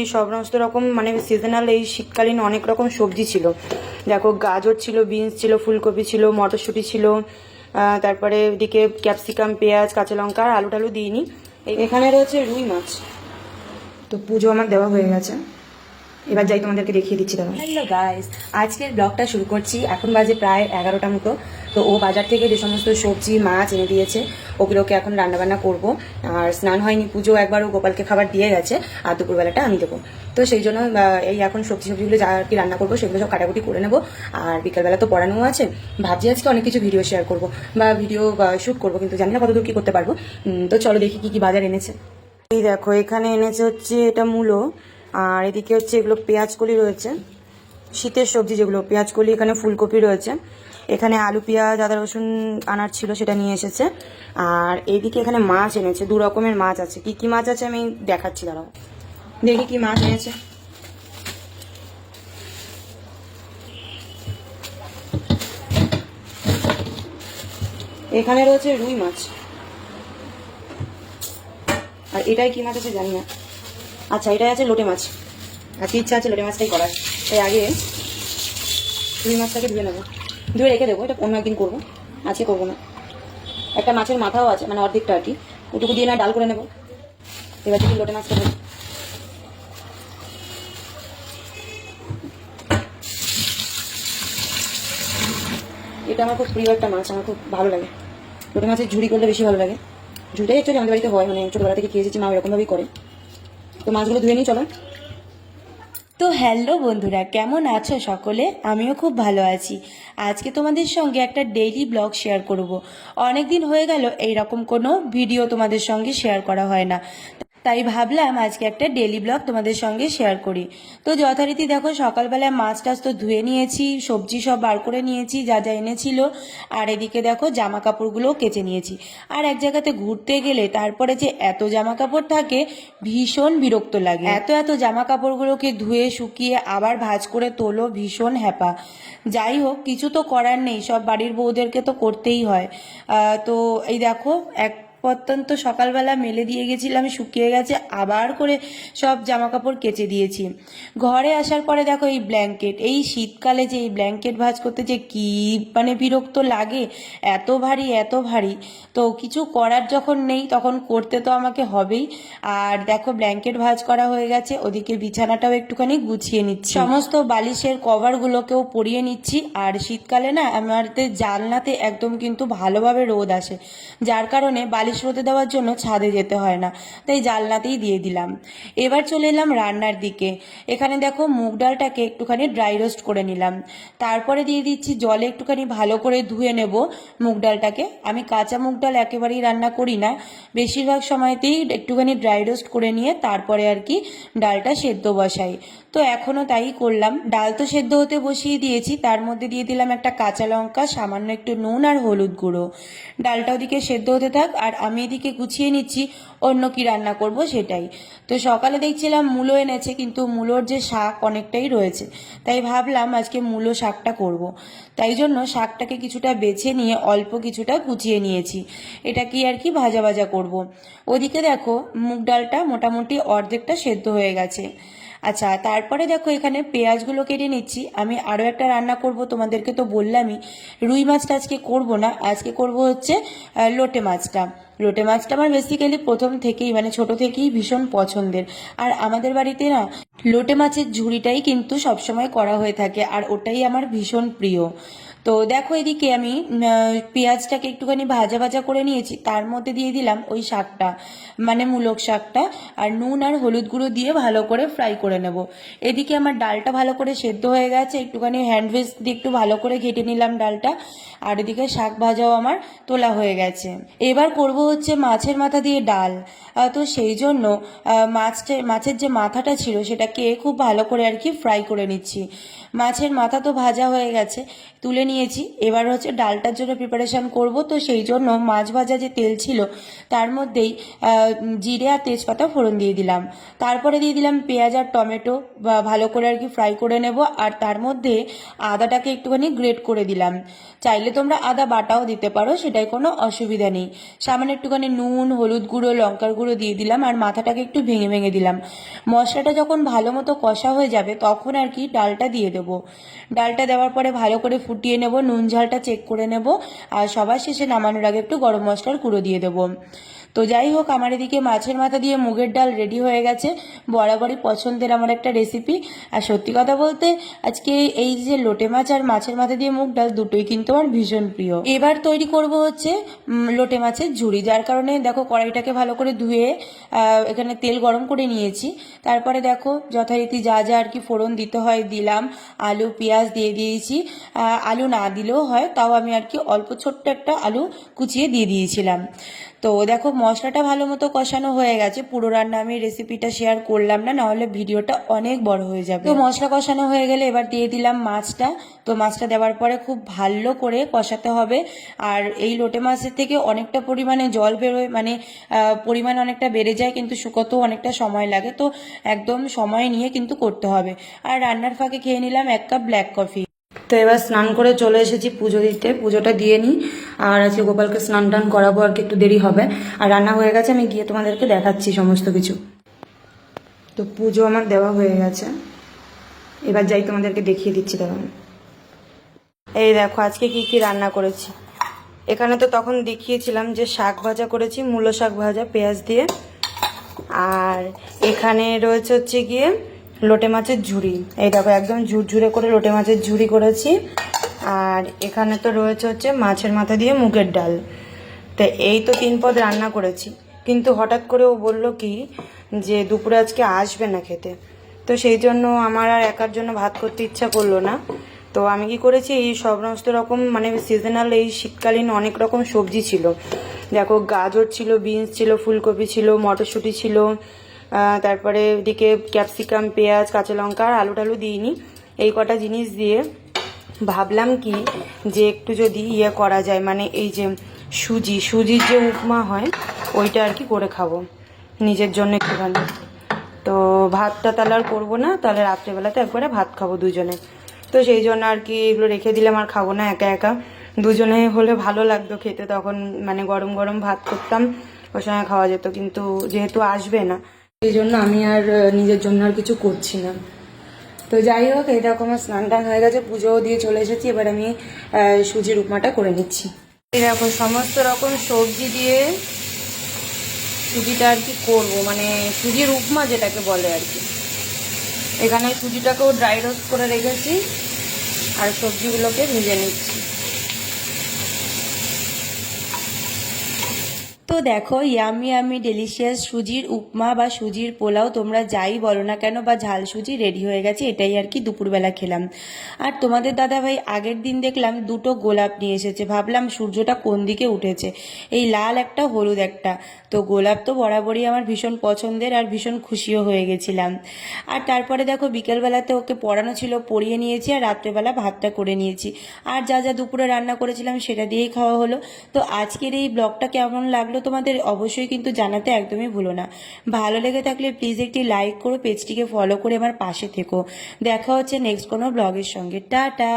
এই সমস্ত রকম মানে সিজনাল এই শীতকালীন অনেক রকম সবজি ছিল। দেখো, গাজর ছিল বিনস ছিল, ফুলকপি ছিল, মটরশুঁটি ছিল তারপরে এদিকে ক্যাপসিকাম পেঁয়াজ, কাঁচা লঙ্কা, আর আলু টালু দিইনি। এখানে রয়েছে রুই মাছ। তো পুজো আমার দেওয়া হয়ে গেছে। এবার যাই তোমাদেরকে দেখিয়ে দিচ্ছি দাদা হ্যালো গাইস আজকের ব্লগটা শুরু করছি। এখন বাজে প্রায় এগারোটা মতো। তো ও বাজার থেকে যে সমস্ত সবজি, মাছ এনে দিয়েছে, ওগুলোকে এখন রান্নাবান্না করব। আর স্নান হয়নি পুজো একবারও গোপালকে খাবার দিয়ে গেছে, আর দুপুরবেলাটা আমি দেবো। তো সেই জন্য এই এখন সবজি সবজিগুলো যা আর কি রান্না করব, সেগুলো সব কাটাকুটি করে নেব। আর বিকালবেলা তো পড়ানো আছে। ভাবছি আজকে অনেক কিছু ভিডিও শেয়ার করব, বা ভিডিও শ্যুট করব, কিন্তু জানি না কতদূর কী করতে পারব। তো চলো দেখি কি কি বাজার এনেছে। এই দেখো, এখানে এনেছে হচ্ছে এটা মূলো। আর এদিকে হচ্ছে এগুলো পেঁয়াজ কলি রয়েছে। শীতের সবজি যেগুলো, পেঁয়াজকলি, এখানে ফুলকপি রয়েছে। এখানে আলু, পেঁয়াজ, আদা, রসুন আনার ছিল, সেটা নিয়ে এসেছে। আর এইদিকে এখানে মাছ এনেছে, দু রকমের মাছ আছে। কি কি মাছ আছে আমি দেখাচ্ছি, দাঁড়াও। দেখি কি মাছ এনেছে। এখানে রয়েছে রুই মাছ। আর এটাই কি মাছ আছে জানি না। আচ্ছা এটাই আছে লোটে মাছ। আজকে ইচ্ছা আছে লোটে মাছটাই করার। তাই আগে রুই মাছটাকে ধুয়ে নেব। ধুয়ে রেখে দেবো, এটা অন্য একদিন করব। আজকে করব না। একটা মাছের মাথাও আছে মানে অর্ধেকটা আর কি। ওটুকু দিয়ে না ডাল করে নেব। এবার থেকে লোটে মাছটা দেবো এটা আমার খুব প্রিয় একটা মাছ, আমার খুব ভালো লাগে। লোটে মাছের ঝুড়ি করলে বেশি ভালো লাগে। ঝুড়িটাই একটু আমাদের বাড়িতে হয় মানে ছোটবেলা থেকে খেয়ে এসেছি, মা এরকমভাবেই করে। তো মাছগুলো ধুয়ে নিয়ে চলো। তো হ্যালো বন্ধুরা, কেমন আছো সকলে? আমিও খুব ভালো আছি। আজকে তোমাদের সঙ্গে একটা ডেইলি ব্লগ শেয়ার করব। অনেক দিন হয়ে গেল, এইরকম কোনো ভিডিও তোমাদের সঙ্গে শেয়ার করা হয় না। তাই ভাবলাম আজকে একটা ডেলি ব্লগ তোমাদের সঙ্গে শেয়ার করি। তো যথারীতি দেখো সকালবেলা মাছ টাছ তো ধুয়ে নিয়েছি, সবজি সব বার করে নিয়েছি, যা যা এনেছিল। আর এদিকে দেখো জামা কাপড়গুলোও কেচে নিয়েছি। আর এক জায়গাতে ঘুরতে গেলে তারপরে যে এত জামা কাপড় থাকে, ভীষণ বিরক্ত লাগে। এত এত জামা কাপড়গুলোকে ধুয়ে, শুকিয়ে, আবার ভাঁজ করে তোলো, ভীষণ হ্যাপা। যাই হোক, কিছু তো করার নেই, সব বাড়ির বউদেরকে তো করতেই হয়। তো এই দেখো, এক অত্যন্ত সকালবেলা মেলে দিয়ে গেছিলাম, শুকিয়ে গেছে, আবার করে সব জামা কাপড় কেচে দিয়েছি। ঘরে আসার পরে দেখো এই ব্ল্যাঙ্কেট এই শীতকালে যে এই ব্ল্যাঙ্কেট ভাঁজ করতে যে কি মানে বিরক্ত লাগে, এত ভারী এত ভারী। তো কিছু করার যখন নেই, তখন করতে তো আমাকে হবেই। আর দেখো ব্ল্যাঙ্কেট ভাঁজ করা হয়ে গেছে, ওদিকে বিছানাটাও একটুখানি গুছিয়ে নিচ্ছি। সমস্ত বালিশের কভারগুলোকেও পরিয়ে নিচ্ছি, আর শীতকালে না আমাদের জানলাতে একদম কিন্তু ভালোভাবে রোদ আসে। যার কারণে বালিশ রোদে দেওয়ার জন্য ছাদে যেতে হয় না, তাই জানলাতেই দিয়ে দিলাম। এবার চলে এলাম রান্নার দিকে। এখানে দেখো মুগ ডালটাকে একটুখানি ড্রাই রোস্ট করে নিলাম। তারপরে দিয়ে দিচ্ছি জলে একটুখানি ভালো করে ধুয়ে নেব মুগ ডালটাকে। আমি কাঁচা মুগ ডাল একেবারেই রান্না করি না। বেশিরভাগ সময়তেই একটুখানি ড্রাই রোস্ট করে নিয়ে তারপরে আর কি ডালটা সেদ্ধ বসাই। তো এখনও তাই করলাম। ডাল তো সেদ্ধ হতে বসিয়ে দিয়েছি। তার মধ্যে দিয়ে দিলাম একটা কাঁচা লঙ্কা, সামান্য একটু নুন আর হলুদ গুঁড়ো। ডালটা ওদিকে সেদ্ধ হতে থাক আর আমি এদিকে গুছিয়ে নিচ্ছি, অন্য কি রান্না করব সেটাই তো সকালে দেখছিলাম মূলো এনেছে, কিন্তু মূলোর যে শাক অনেকটাই রয়েছে তাই ভাবলাম আজকে মূলো শাকটা করব। তাই জন্য শাকটাকে কিছুটা বেছে নিয়ে অল্প কিছুটা কুচিয়ে নিয়েছি এটা কি আর কি ভাজা ভাজা করব। ওদিকে দেখো, মুগ ডালটা মোটামুটি অর্ধেকটা সেদ্ধ হয়ে গেছে আচ্ছা তারপরে দেখো এখানে পেঁয়াজগুলো কেটে নিচ্ছি। আমি আরও একটা রান্না করব, তোমাদেরকে তো বললামই। রুই মাছটা আজকে করব না, আজকে করব হচ্ছে লোটে মাছটা। লোটে মাছটা আমার বেসিক্যালি প্রথম থেকেই মানে ছোট থেকেই ভীষণ পছন্দের। আর আমাদের বাড়িতে না, লোটে মাছের ঝুড়িটাই কিন্তু সবসময় করা হয়ে থাকে, আর ওটাই আমার ভীষণ প্রিয়। তো দেখো এদিকে আমি পেঁয়াজটাকে একটুখানি ভাজা ভাজা করে নিয়েছি। তার মধ্যে দিয়ে দিলাম ওই শাকটা মানে মূলক শাকটা, আর নুন আর হলুদ গুঁড়ো দিয়ে ভালো করে ফ্রাই করে নেব। এদিকে আমার ডালটা ভালো করে সেদ্ধ হয়ে গেছে, একটুখানি হ্যান্ড ওয়েস্ট দিয়ে একটু ভালো করে ঘেটে নিলাম ডালটা, আর এদিকে শাক ভাজাও আমার তোলা হয়ে গেছে। এবার করব হচ্ছে মাছের মাথা দিয়ে ডাল। তো সেই জন্য মাছটা, মাছের যে মাথাটা ছিল সেটাকে খুব ভালো করে আর কি ফ্রাই করে নিচ্ছি। মাছের মাথা তো ভাজা হয়ে গেছে, তুলে নিয়ে নিয়েছি। এবার হচ্ছে ডালটার জন্য প্রিপারেশন করব। তো সেই জন্য মাছ ভাজা যে তেল ছিল, তার মধ্যেই জিরে আর তেজপাতা ফোড়ন দিয়ে দিলাম। তারপরে দিয়ে দিলাম পেঁয়াজ আর টমেটো, বা ভালো করে আর কি ফ্রাই করে নেব। আর তার মধ্যে আদাটাকে একটুখানি গ্রেট করে দিলাম। চাইলে তোমরা আদা বাটাও দিতে পারো, সেটাই কোনো অসুবিধা নেই। সামান্য একটুখানি নুন, হলুদ গুঁড়ো, লঙ্কার গুঁড়ো দিয়ে দিলাম আর মাথাটাকে একটু ভেঙে ভেঙে দিলাম। মশলাটা যখন ভালো মতো কষা হয়ে যাবে, তখন আর কি ডালটা দিয়ে দেবো। ডালটা দেওয়ার পরে ভালো করে ফুটিয়ে নুন ঝালটা চেক করে নেব, আর সবার শেষে নামানোর আগে একটু গরম মশলার গুঁড়ো দিয়ে দেবো। তো যাই হোক, আমার এদিকে মাছের মাথা দিয়ে মুগের ডাল রেডি হয়ে গেছে। বরাবরই পছন্দের আমার একটা রেসিপি আর সত্যি কথা বলতে, আজকে এই যে লোটে মাছ আর মাছের মাথা দিয়ে মুগ ডাল দুটোই কিন্তু আমার ভীষণ প্রিয়। এবার তৈরি করব হচ্ছে লোটে মাছের ঝুড়ি, যার কারণে দেখো কড়াইটাকে ভালো করে ধুয়ে এখানে তেল গরম করে নিয়েছি। তারপরে দেখো যথারীতি যা যা আর কি ফোড়ন দিতে হয় দিলাম। আলু, পেঁয়াজ দিয়ে দিয়েছি। আলু না দিলেও হয়, তাও আমি আর কি অল্প ছোট্ট একটা আলু কুচিয়ে দিয়ে দিয়েছিলাম। তো দেখো, মশলাটা ভালো মতো কষানো হয়ে গেছে। পুরো রান্না আমি রেসিপিটা শেয়ার করলাম না, নাহলে ভিডিওটা অনেক বড় হয়ে যাবে। তো মশলা কষানো হয়ে গেলে এবার দিয়ে দিলাম মাছটা। তো মাছটা দেওয়ার পরে খুব ভালো করে কষাতে হবে। আর এই লোটে মাছের থেকে অনেকটা পরিমাণে জল বেরোয় মানে পরিমাণ অনেকটা বেড়ে যায়, কিন্তু শুকোতেও অনেকটা সময় লাগে। তো একদম সময় নিয়ে কিন্তু করতে হবে। আর রান্নার ফাঁকে খেয়ে নিলাম এক কাপ ব্ল্যাক কফি তো এবার স্নান করে চলে এসেছি পুজো দিতে। পুজোটা দিয়ে নিই। আর আজকে গোপালকে স্নান টান করাবো, আর কি একটু দেরি হবে। আর রান্না হয়ে গেছে, আমি গিয়ে তোমাদেরকে দেখাচ্ছি সমস্ত কিছু। তো পুজো আমার দেওয়া হয়ে গেছে। এবার যাই তোমাদেরকে দেখিয়ে দিচ্ছি দেখুন এই দেখো, আজকে কি কি রান্না করেছি। এখানে তো তখন দেখিয়েছিলাম যে শাক ভাজা করেছি, মূলো শাক ভাজা, পেঁয়াজ দিয়ে। আর এখানে রয়েছে হচ্ছে গিয়ে লোটে মাছের ঝুড়ি। এই দেখো, একদম ঝুরঝুরে করে লোটে মাছের ঝুড়ি করেছি। আর এখানে তো রয়েছে হচ্ছে মাছের মাথা দিয়ে মুগের ডাল। তো এই তো তিন পদ রান্না করেছি। কিন্তু হঠাৎ করে ও বলল কি, যে দুপুরে আজকে আসবে না খেতে। তো সেই জন্য আমার আর একার জন্য ভাত করতে ইচ্ছা করল না। তো আমি কি করেছি, এই সমস্ত রকম মানে সিজনাল এই শীতকালীন অনেক রকম সবজি ছিল। দেখো, গাজর ছিল, বিনস ছিল, ফুলকপি ছিল, মটরশুঁটি ছিল তারপরে এদিকে ক্যাপসিকাম পেঁয়াজ, কাঁচা লঙ্কা আর আলু টালু দিইনি। এই কটা জিনিস দিয়ে ভাবলাম কি যে একটু যদি ইয়ে করা যায় মানে এই যে সুজি, সুজির যে উপমা হয়, ওইটা আর কি করে খাব নিজের জন্য একটুখানি। তো ভাতটা তাহলে আর করব না, তাহলে রাত্রেবেলাতে একবারে ভাত খাব দুজনে। তো সেই জন্য আর কি এগুলো রেখে দিলাম, আর খাব না একা একা। দুজনে হলে ভালো লাগতো খেতে, তখন মানে গরম গরম ভাত করতাম, ওর সঙ্গে খাওয়া যেত, কিন্তু যেহেতু আসবে না সেই জন্য আমি আর নিজের জন্য আর কিছু করছি না। তো যাই হোক, এই রকম স্নান টান হয়ে গেছে, পুজোও দিয়ে চলে এসেছি, এবার আমি সুজির উপমাটা করে নিচ্ছি। এরকম সমস্ত রকম সবজি দিয়ে সুজিটা আর কি করব মানে সুজির উপমা যেটাকে বলে আর কি। এখানে সুজিটাকেও ড্রাই রোস্ট করে রেখেছি, আর সবজিগুলোকে ভেজে নিচ্ছি। তো দেখো, ইয়ামি আমি ডেলিশিয়াস সুজির উপমা বা সুজির পোলাও তোমরা যাই বলো না কেন বা ঝাল সুজি রেডি হয়ে গেছে, এটাই আর কি দুপুরবেলা খেলাম। আর তোমাদের দাদা ভাই আগের দিন দেখলাম দুটো গোলাপ নিয়ে এসেছে। ভাবলাম সূর্যটা কোন দিকে উঠেছে? এই লাল একটা, হলুদ একটা। তো গোলাপ তো বরাবরই আমার ভীষণ পছন্দের আর ভীষণ খুশিও হয়ে গেছিলাম। আর তারপরে দেখো বিকেলবেলাতে ওকে পড়ানো ছিল, পড়িয়ে নিয়েছি আর রাত্রেবেলা ভাতটা করে নিয়েছি। আর যা যা দুপুরে রান্না করেছিলাম সেটা দিয়েই খাওয়া হলো। তো আজকের এই ব্লগটা কেমন লাগল তোমাদের অবশ্যই কিন্তু জানাতে একদমই ভুলো না। ভালো লেগে থাকলে প্লিজ একটি লাইক করো, পেজটিকে ফলো করে আমার পাশে থেকো। দেখা হচ্ছে নেক্সট কোনো ব্লগের সঙ্গে টাটা